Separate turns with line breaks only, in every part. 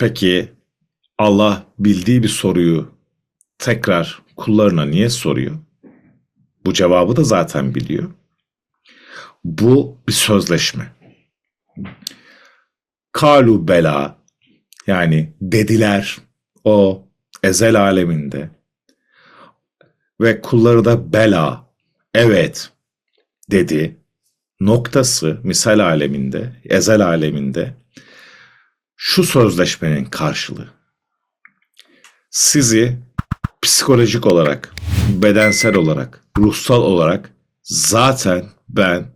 Peki Allah bildiği bir soruyu tekrar kullarına niye soruyor? Bu cevabı da zaten biliyor. Bu bir sözleşme. Kalu bela yani dediler o ezel aleminde ve kulları da bela evet dedi noktası misal aleminde ezel aleminde şu sözleşmenin karşılığı sizi psikolojik olarak, bedensel olarak, ruhsal olarak zaten ben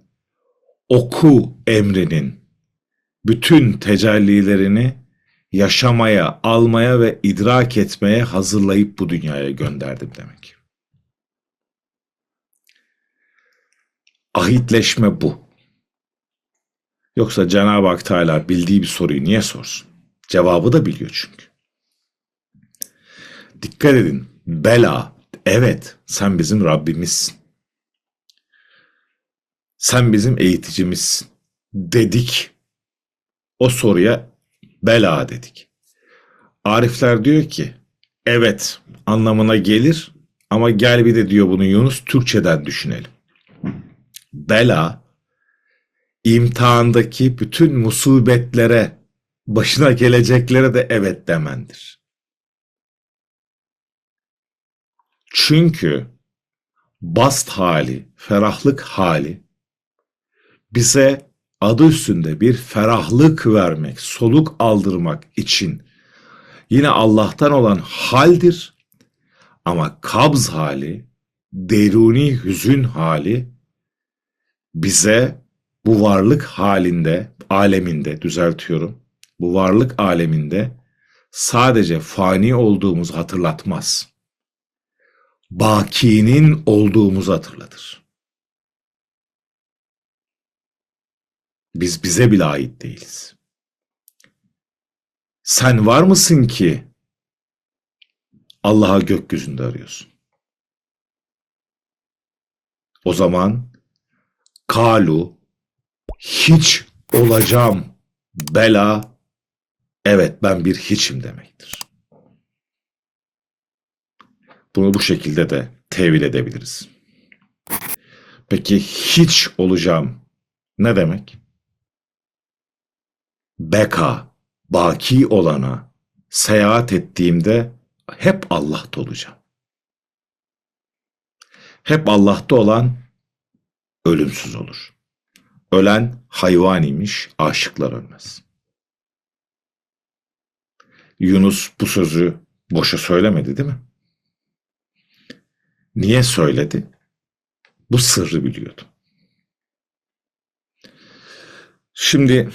oku emrinin bütün tecellilerini yaşamaya, almaya ve idrak etmeye hazırlayıp bu dünyaya gönderdim demek. Ahitleşme bu. Yoksa Cenab-ı Hak Teala bildiği bir soruyu niye sorsun? Cevabı da biliyor çünkü. Dikkat edin. Bela. Evet, sen bizim Rabbimizsin. Sen bizim eğiticimizsin. Dedik. O soruya bela dedik. Arifler diyor ki, evet anlamına gelir ama gel bir de diyor bunu Yunus Türkçeden düşünelim. Bela, imtihandaki bütün musibetlere, başına geleceklere de evet demendir. Çünkü bast hali, ferahlık hali bize adı üstünde bir ferahlık vermek, soluk aldırmak için yine Allah'tan olan haldir. Ama kabz hali, deruni hüzün hali bize bu varlık halinde, aleminde düzeltiyorum. Bu varlık aleminde sadece fani olduğumuzu hatırlatmaz bakinin olduğumuzu hatırlatır. Biz bize bile ait değiliz. Sen var mısın ki Allah'a gökyüzünde arıyorsun? O zaman kalu hiç olacağım bela evet ben bir hiçim demektir. Bunu bu şekilde de tevil edebiliriz. Peki hiç olacağım ne demek? Beka, baki olana seyahat ettiğimde hep Allah'ta olacağım. Hep Allah'ta olan ölümsüz olur. Ölen hayvan imiş, aşıklar ölmez. Yunus bu sözü boşa söylemedi değil mi? Niye söyledi? Bu sırrı biliyordu. Şimdi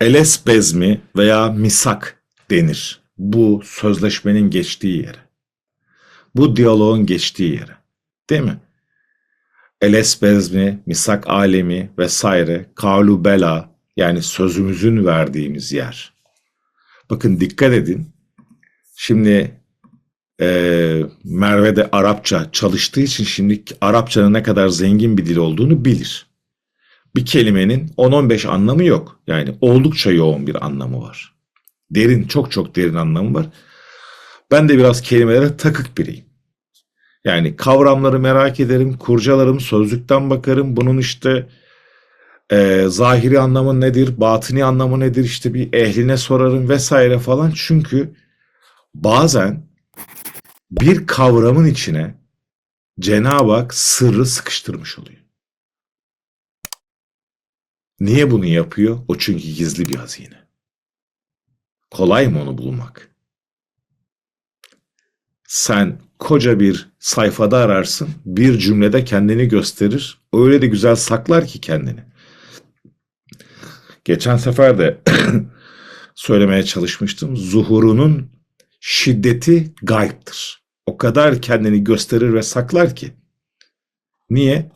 Eles bezmi veya misak denir. Bu sözleşmenin geçtiği yere. Bu diyaloğun geçtiği yere. Değil mi? Eles bezmi, misak alemi vesaire, kavlu bela yani sözümüzün verdiğimiz yer. Bakın dikkat edin. Şimdi e, Merve de Arapça çalıştığı için şimdi Arapçanın ne kadar zengin bir dil olduğunu bilir. Bir kelimenin 10-15 anlamı yok. Yani oldukça yoğun bir anlamı var. Derin, çok çok derin anlamı var. Ben de biraz kelimelere takık biriyim. Yani kavramları merak ederim, kurcalarım, sözlükten bakarım. Bunun işte e, zahiri anlamı nedir, batini anlamı nedir işte bir ehline sorarım vesaire falan. Çünkü bazen bir kavramın içine Cenab-ı Hak sırrı sıkıştırmış oluyor. Niye bunu yapıyor? O çünkü gizli bir hazine. Kolay mı onu bulmak? Sen koca bir sayfada ararsın, bir cümlede kendini gösterir, öyle de güzel saklar ki kendini. Geçen sefer de söylemeye çalışmıştım. Zuhurunun şiddeti gayiptir. O kadar kendini gösterir ve saklar ki. Niye?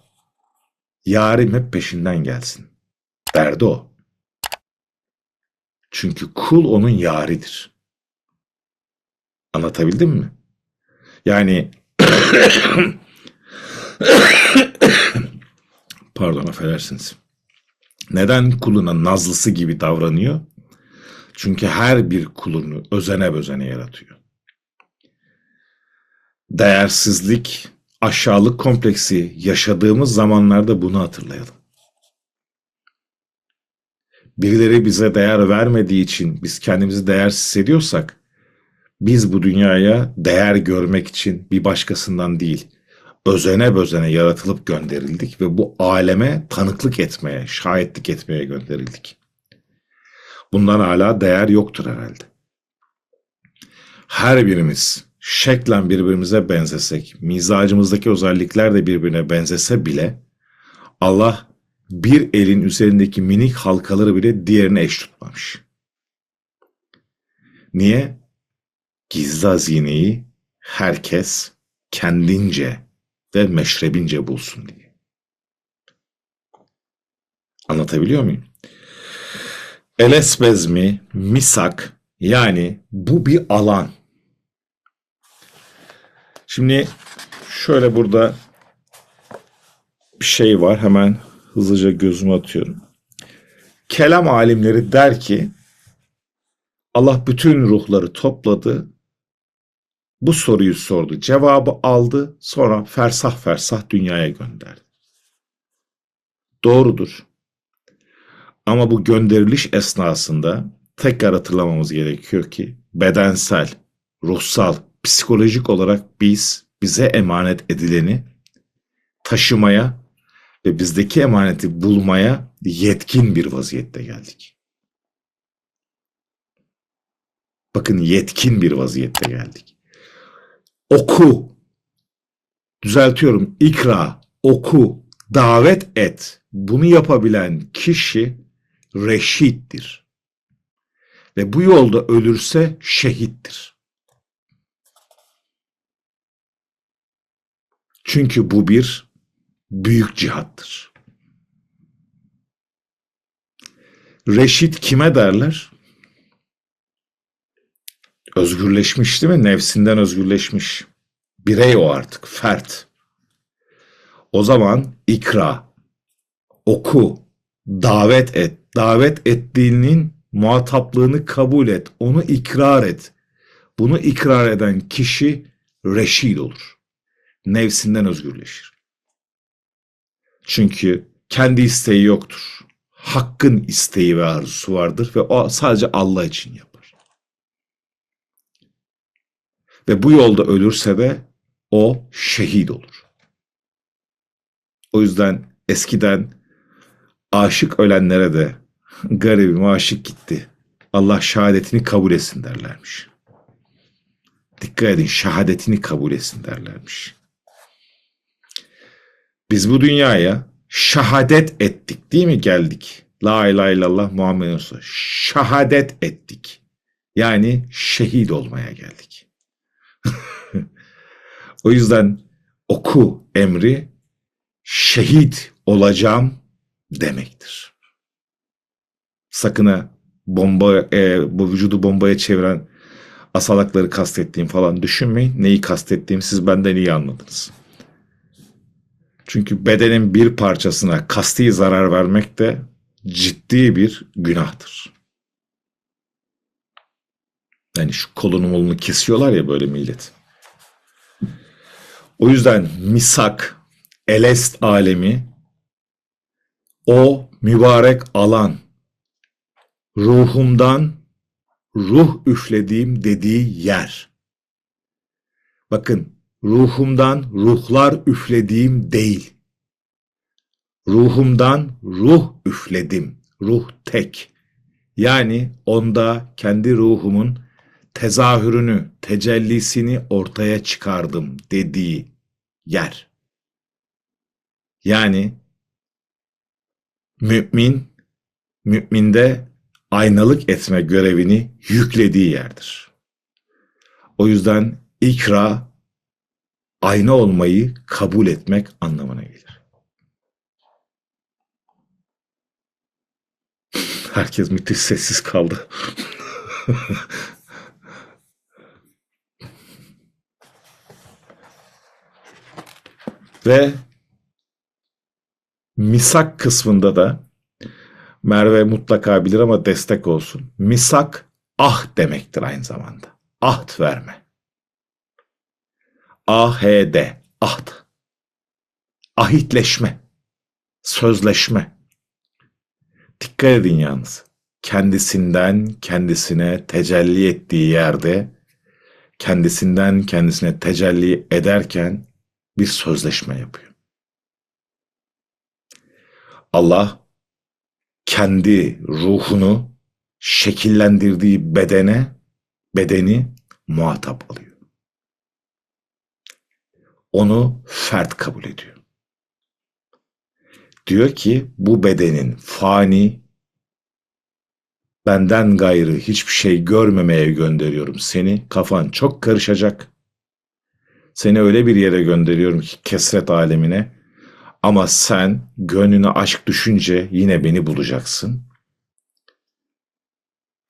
Yarim hep peşinden gelsin. Derdi o. Çünkü kul onun yaridir. Anlatabildim mi? Yani pardon affedersiniz. Neden kuluna nazlısı gibi davranıyor? Çünkü her bir kulunu özene bözene yaratıyor. Değersizlik, aşağılık kompleksi yaşadığımız zamanlarda bunu hatırlayalım. Birileri bize değer vermediği için biz kendimizi değersiz hissediyorsak biz bu dünyaya değer görmek için bir başkasından değil, özene bözene yaratılıp gönderildik ve bu aleme tanıklık etmeye, şahitlik etmeye gönderildik. Bundan hala değer yoktur herhalde. Her birimiz şeklen birbirimize benzesek, mizacımızdaki özellikler de birbirine benzese bile Allah bir elin üzerindeki minik halkaları bile diğerine eş tutmamış. Niye? Gizli hazineyi herkes kendince ve meşrebince bulsun diye. Anlatabiliyor muyum? Elesbezmi, misak yani bu bir alan. Şimdi şöyle burada bir şey var hemen hızlıca gözüme atıyorum. Kelam alimleri der ki Allah bütün ruhları topladı. Bu soruyu sordu. Cevabı aldı. Sonra fersah fersah dünyaya gönderdi. Doğrudur. Ama bu gönderiliş esnasında tekrar hatırlamamız gerekiyor ki bedensel, ruhsal, psikolojik olarak biz bize emanet edileni taşımaya ve bizdeki emaneti bulmaya yetkin bir vaziyette geldik. Bakın yetkin bir vaziyette geldik. Oku, düzeltiyorum, ikra, oku, davet et. Bunu yapabilen kişi reşittir. Ve bu yolda ölürse şehittir. Çünkü bu bir büyük cihattır. Reşit kime derler? Özgürleşmiş değil mi? Nefsinden özgürleşmiş. Birey o artık, fert. O zaman ikra, oku, davet et. Davet ettiğinin muhataplığını kabul et. Onu ikrar et. Bunu ikrar eden kişi reşid olur. Nefsinden özgürleşir. Çünkü kendi isteği yoktur. Hakkın isteği ve arzusu vardır ve o sadece Allah için yapar. Ve bu yolda ölürse de o şehit olur. O yüzden eskiden aşık ölenlere de garibim aşık gitti. Allah şehadetini kabul etsin derlermiş. Dikkat edin şehadetini kabul etsin derlermiş. Biz bu dünyaya şahadet ettik değil mi geldik? La ilahe illallah Muhammed Resulullah. Şahadet ettik. Yani şehit olmaya geldik. o yüzden oku emri şehit olacağım demektir. Sakın ha bomba e, bu vücudu bombaya çeviren asalakları kastettiğim falan düşünmeyin. Neyi kastettiğimi siz benden iyi anladınız. Çünkü bedenin bir parçasına kasti zarar vermek de ciddi bir günahtır. Yani şu kolunu molunu kesiyorlar ya böyle millet. O yüzden misak, elest alemi o mübarek alan ruhumdan ruh üflediğim dediği yer. Bakın ruhumdan ruhlar üflediğim değil. Ruhumdan ruh üfledim. Ruh tek. Yani onda kendi ruhumun tezahürünü, tecellisini ortaya çıkardım dediği yer. Yani mümin, müminde aynalık etme görevini yüklediği yerdir. O yüzden ikra ayna olmayı kabul etmek anlamına gelir. Herkes müthiş sessiz kaldı. Ve misak kısmında da Merve mutlaka bilir ama destek olsun. Misak ah demektir aynı zamanda. Ahd verme. A-H-D. Ahd. Ahitleşme. Sözleşme. Dikkat edin yalnız. Kendisinden kendisine tecelli ettiği yerde kendisinden kendisine tecelli ederken bir sözleşme yapıyor. Allah kendi ruhunu şekillendirdiği bedene bedeni muhatap alıyor. Onu fert kabul ediyor. Diyor ki bu bedenin fani benden gayrı hiçbir şey görmemeye gönderiyorum seni. Kafan çok karışacak. Seni öyle bir yere gönderiyorum ki kesret alemine. Ama sen gönlüne aşk düşünce yine beni bulacaksın.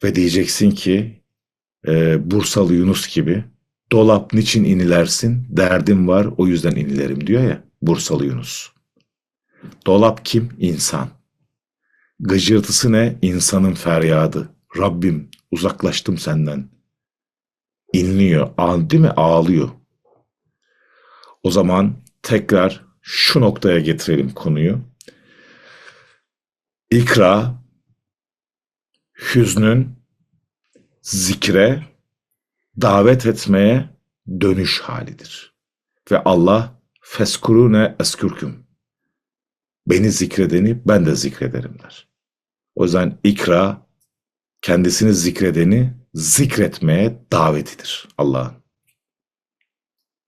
Ve diyeceksin ki e, Bursalı Yunus gibi dolap niçin inilersin derdim var o yüzden inilerim diyor ya Bursalı Yunus. Dolap kim? İnsan. Gıcırtısı ne? İnsanın feryadı. Rabbim uzaklaştım senden. İnliyor. Ağ, değil mi? Ağlıyor. O zaman tekrar şu noktaya getirelim konuyu. İkra, hüznün, zikre, davet etmeye dönüş halidir. Ve Allah feskurune eskürküm. Beni zikredeni ben de zikrederim der. O yüzden ikra kendisini zikredeni zikretmeye davetidir Allah'ın.